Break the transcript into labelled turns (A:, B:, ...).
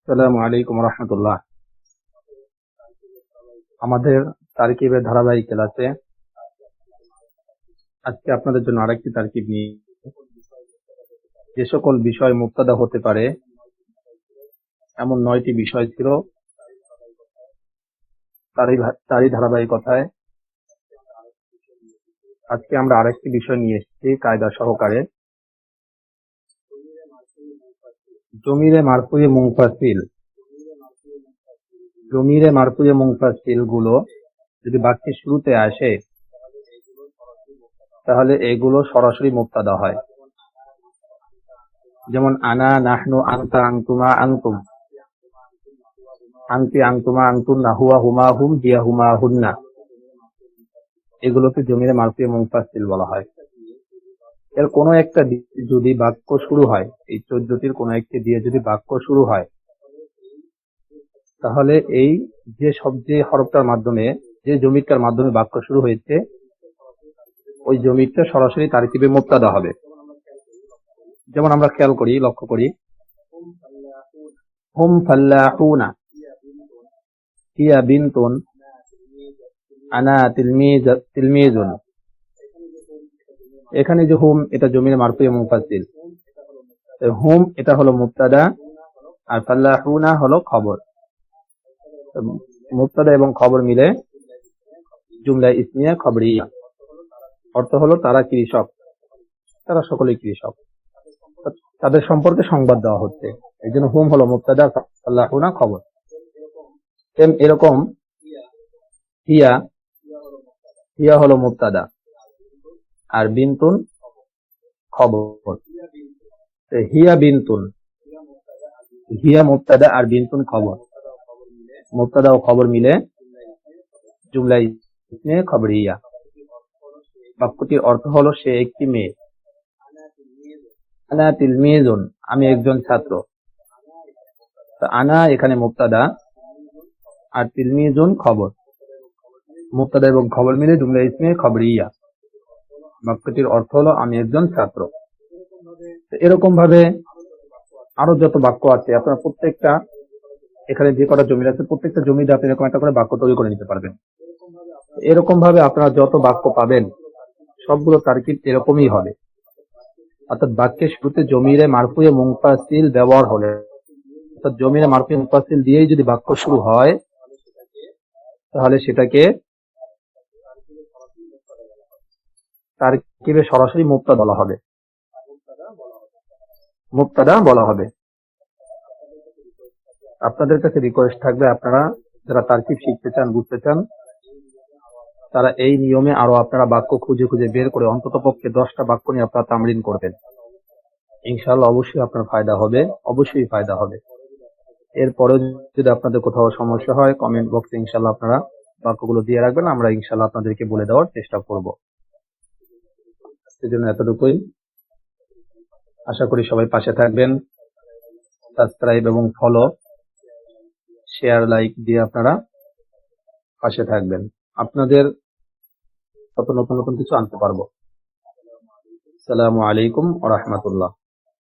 A: আসসালামু আলাইকুম রহমতুল্লাহ। আমাদের তারকিবের ধারাবাহিক ক্লাসে আজকে আপনাদের জন্য আরেকটি তারকিব নিয়ে যে সকল বিষয় মুক্তাদা হতে পারে, এমন নয়টি বিষয় ছিল তারই তারই ধারাবাহিকতায়। আজকে আমরা আরেকটি বিষয় নিয়ে এসেছি, কায়দা সহকারে। জমিরে মারফুয়ে মুংফাসিল জমিরে মারফুয়ে মুংফাসিলগুলো যদি বাক্যের শুরুতে আসে, তাহলে এগুলো সরাসরি মুক্তাদা হয়। যেমন, আনা নাহনু আনতা আনতুমা আনতুম। আনতি আনতুমা আনতুম নাহুয়া হুমা হুম, হিয়া হুমা হুন্না। এগুলোকে জমিরে মারফুয়ে মুংফাসিল বলা হয়। এর কোনো একটা যদি বাক্য শুরু হয়, এই চোদ্দটির কোনো একটি দিয়ে যদি বাক্য শুরু হয়, তাহলে এই যে যে হরফটার মাধ্যমে, যে জমিটার মাধ্যমে বাক্য শুরু হয়েছে, ওই জমিটা সরাসরি তার তারিতিবে মুক্তাদা হবে। যেমন আমরা খেয়াল করি, লক্ষ্য করি। হুম ফাল্লাহুনা, হিয়া বিনতুন, আনা তিলমিজ, তিলমিজুন। এখানে যে হুম, এটা জমির মারফু এবং ফাসিল তো হুম, এটা হলো মুক্তাদা আর ফাল্লাহুনা হলো খবর। মুক্তাদা এবং খবর মিলে জুমলা ইসমিয়া খবরিয়া অর্থ হলো তারা কৃষক। তারা সকলেই কৃষক। তাদের সম্পর্কে সংবাদ দেওয়া হচ্ছে। এই জন্য হুম হলো মুক্তাদা ফাল্লাহুনা, খবর। এরকম হিয়া হিয়া হলো মুক্তাদা আর বিনতুন খবর। হিয়া বিনতুন। হিয়া মুক্তাদা আর বিনতুন খবর। মুক্তাদা ও খবর মিলে জুমলা ইসমে খবরিয়া। বাক্যটির অর্থ হলো, সে একটি মেয়ে। আনা তিল তিলমিজুন আমি একজন ছাত্র। আনা এখানে মুক্তাদা আর তিল তিলমিজুন খবর। মুক্তাদা এবং খবর মিলে জুমলা ইসমে খবরিয়া। বাক্যটির অর্থ হলো আমি একজন ছাত্র। এরকম ভাবে আরও যত বাক্য আছে, আপনার প্রত্যেকটা এখানে যে কটা জমি আছে, প্রত্যেকটা জমিতে আপনি এরকম একটা করে বাক্য তৈরি করে নিতে পারবেন। এরকম ভাবে আপনারা যত বাক্য পাবেন, সবগুলো তার্কিব এরকমই হবে। অর্থাৎ বাক্যের শুরুতে জমিরে মারফুয়ে মুংফাসিল ব্যবহার হলে, অর্থাৎ জমিরে মারফুয়ে মুংফাসিল দিয়েই যদি বাক্য শুরু হয়, তাহলে সেটাকে তারকিবে সরাসরি মুক্তা বলা হবে? মুক্তাদা বলা হবে। আপনাদের কাছে রিকোয়েস্ট থাকবে, আপনারা যারা তারকিব শিখতে চান, বুঝতে চান, তারা এই নিয়মে আরও আপনারা বাক্য খুঁজে খুঁজে বের করে অন্তত পক্ষে দশটা বাক্য নিয়ে আপনারা তামরিন করবেন। ইনশাল্লাহ অবশ্যই আপনার ফায়দা হবে, অবশ্যই ফায়দা হবে। এরপরে যদি আপনাদের কোথাও সমস্যা হয় কমেন্ট বক্সে ইনশাল্লাহ আপনারা বাক্যগুলো দিয়ে রাখবেন, আমরা ইনশাল্লাহ আপনাদেরকে বলে দেওয়ার চেষ্টা করব। সেজন্য এতটুকুই। আশা করি সবাই পাশে থাকবেন সাবস্ক্রাইব এবং ফলো শেয়ার লাইক দিয়ে আপনারা পাশে থাকবেন। আপনাদের কত নতুন নতুন কিছু আনতে পারব। সালামু আলাইকুম ওয়া রাহমাতুল্লাহ।